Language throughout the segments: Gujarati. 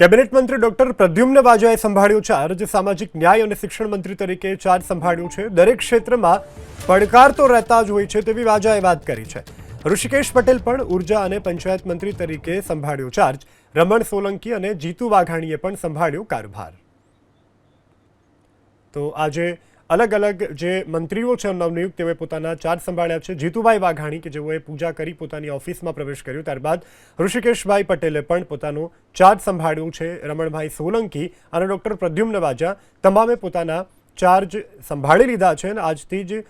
કેબિનેટ મંત્રી ડોક્ટર પ્રદ્યુમ્ન વાજાએ સંભાળ્યો ચાર્જ, સામાજિક ન્યાય અને શિક્ષણ મંત્રી તરીકે ચાર્જ સંભાળ્યો છે. દરેક ક્ષેત્રમાં પડકાર તો રહેતા જ હોય છે તેવી વાજાએ વાત કરી છે. ઋષિકેશ પટેલ પણ ઊર્જા અને પંચાયત મંત્રી તરીકે સંભાળ્યો ચાર્જ. રમણ સોલંકી અને જીતુ વાઘાણીએ પણ સંભાળ્યો કારભાર. તો આજે અલગ અલગ જે મંત્રીઓ છે નવનિયુક્ત તેઓએ પોતાના ચાર્જ સંભાળ્યા છે. જીતુભાઈ વાઘાણી, કે જેઓએ પૂજા કરી પોતાની ઓફિસમાં પ્રવેશ કર્યો. ત્યારબાદ ઋષિકેશભાઈ પટેલે પણ પોતાનો ચાર્જ સંભાળ્યો છે. રમણભાઈ સોલંકી અને ડૉક્ટર પ્રદ્યુમ્ન વાજા તમામે પોતાના ચાર્જ સંભાળી લીધા છે અને આજથી જ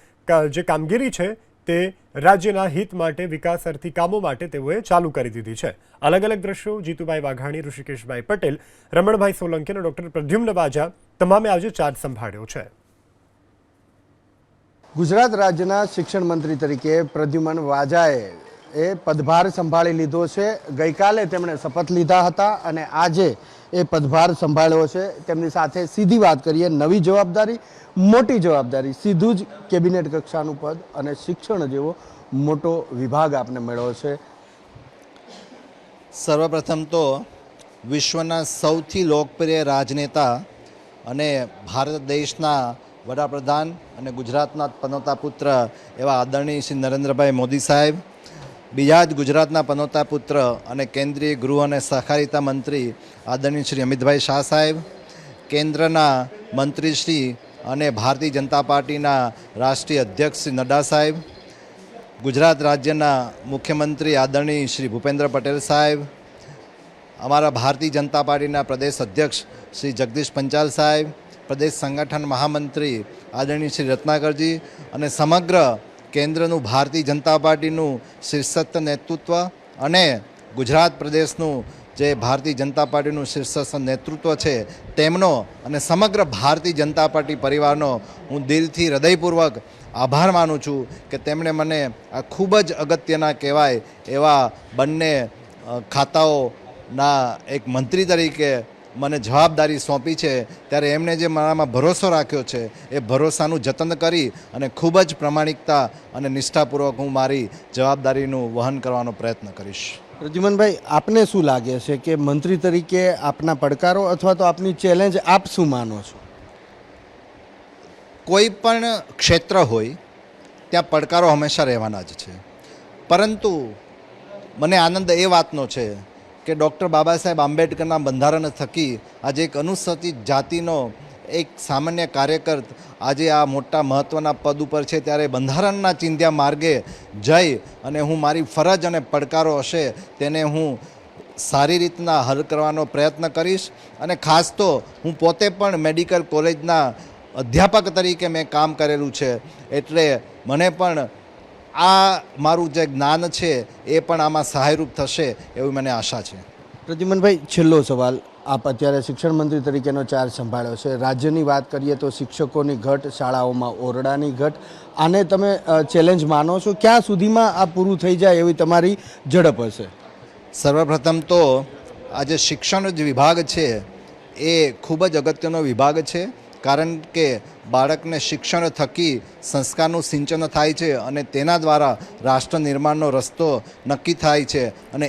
જે કામગીરી છે તે રાજ્યના હિત માટે વિકાસ અર્થી કામો માટે તેઓએ ચાલુ કરી દીધી છે. અલગ અલગ દ્રશ્યો, જીતુભાઈ વાઘાણી, ઋષિકેશભાઈ પટેલ, રમણભાઈ સોલંકી અને ડૉક્ટર પ્રદ્યુમ્ન વાજા તમામે આજે ચાર્જ સંભાળ્યો છે. ગુજરાત રાજ્યના શિક્ષણ મંત્રી તરીકે પ્રદ્યુમન વાજાએ એ પદભાર સંભાળી લીધો છે. ગઈકાલે તેમણે શપથ લીધા હતા અને આજે એ પદભાર સંભાળ્યો છે. તેમની સાથે સીધી વાત કરીએ, નવી જવાબદારી, મોટી જવાબદારી, સીધું જ કેબિનેટ કક્ષાનું પદ અને શિક્ષણ જેવો મોટો વિભાગ આપને મળ્યો છે. સર્વપ્રથમ તો વિશ્વના સૌથી લોકપ્રિય રાજનેતા અને ભારત દેશના વડાપ્રધાન અને ગુજરાતના પનોતા પુત્ર એવા આદરણીય શ્રી નરેન્દ્રભાઈ મોદી સાહેબ, બીજા જ ગુજરાતના પનોતા પુત્ર અને કેન્દ્રીય ગૃહ અને સહકારિતા મંત્રી આદરણીય શ્રી અમિતભાઈ શાહ સાહેબ, કેન્દ્રના મંત્રીશ્રી અને ભારતીય જનતા પાર્ટીના રાષ્ટ્રીય અધ્યક્ષ શ્રી નડ્ડા સાહેબ, ગુજરાત રાજ્યના મુખ્યમંત્રી આદરણીય શ્રી ભૂપેન્દ્ર પટેલ સાહેબ, અમારા ભારતીય જનતા પાર્ટીના પ્રદેશ અધ્યક્ષ શ્રી જગદીશ પંચાલ સાહેબ પ્રદેશ સંગઠન મહામંત્રી આદરણીય શ્રી રત્નાકરજી અને સમગ્ર કેન્દ્રનું ભારતીય જનતા પાર્ટીનું શીર્ષસ્થ નેતૃત્વ અને ગુજરાત પ્રદેશનું જે ભારતીય જનતા પાર્ટીનું શીર્ષસ્થ નેતૃત્વ છે, તેમનો અને સમગ્ર ભારતીય જનતા પાર્ટી પરિવારનો હું દિલથી હૃદયપૂર્વક આભાર માનું છું કે તેમણે મને આ ખૂબ જ અગત્યના કહેવાય એવા બંને ખાતાઓના એક મંત્રી તરીકે મને જવાબદારી સોંપી છે ત્યારે એમણે જે મારામાં ભરોસો રાખ્યો છે એ ભરોસાનું જતન કરી અને ખૂબ જ પ્રમાણિકતા અને નિષ્ઠાપૂર્વક હું મારી જવાબદારીનું વહન કરવાનો પ્રયત્ન કરીશ. પ્રદ્યુમનભાઈ આપને શું લાગે છે કે મંત્રી તરીકે આપના પડકારો અથવા તો આપની ચેલેન્જ આપ શું માનો છો? કોઈ પણ ક્ષેત્ર હોય ત્યાં પડકારો હંમેશા રહેવાના જ છે. પરંતુ મને આનંદ એ વાતનો છે કે ડૉક્ટર બાબા સાહેબ આંબેડકરના બંધારણ થકી આજે એક અનુસૂચિત જાતિનો એક સામાન્ય કાર્યકર આજે આ મોટા મહત્ત્વના પદ ઉપર છે ત્યારે બંધારણના ચિંધ્યા માર્ગે જઈ અને હું મારી ફરજ અને પડકારો હશે તેને હું સારી રીતના હલ કરવાનો પ્રયત્ન કરીશ અને ખાસ તો હું પોતે પણ મેડિકલ કોલેજના અધ્યાપક તરીકે મેં કામ કરેલું છે. એટલે મને પણ આ મારું જે જ્ઞાન છે એ પણ આમાં સહાયરૂપ થશે એવી મને આશા છે. પ્રદ્યુમનભાઈ છેલ્લો સવાલ. આપ અત્યારે શિક્ષણ મંત્રી તરીકેનો ચાર્જ સંભાળ્યો છે. રાજ્યની વાત કરીએ તો શિક્ષકોની ઘટ શાળાઓમાં ઓરડાની ઘટ. આને તમે ચેલેન્જ માનો છો? ક્યાં સુધીમાં આ પૂરું થઈ જાય એવી તમારી ઝડપ હશે? સર્વપ્રથમ તો આ જે શિક્ષણ જે વિભાગ છે એ ખૂબ જ અગત્યનો વિભાગ છે. કારણ કે બાળકને શિક્ષણ થકી સંસ્કારનું સિંચન થાય છે અને તેના દ્વારા રાષ્ટ્ર નિર્માણનો રસ્તો નક્કી થાય છે અને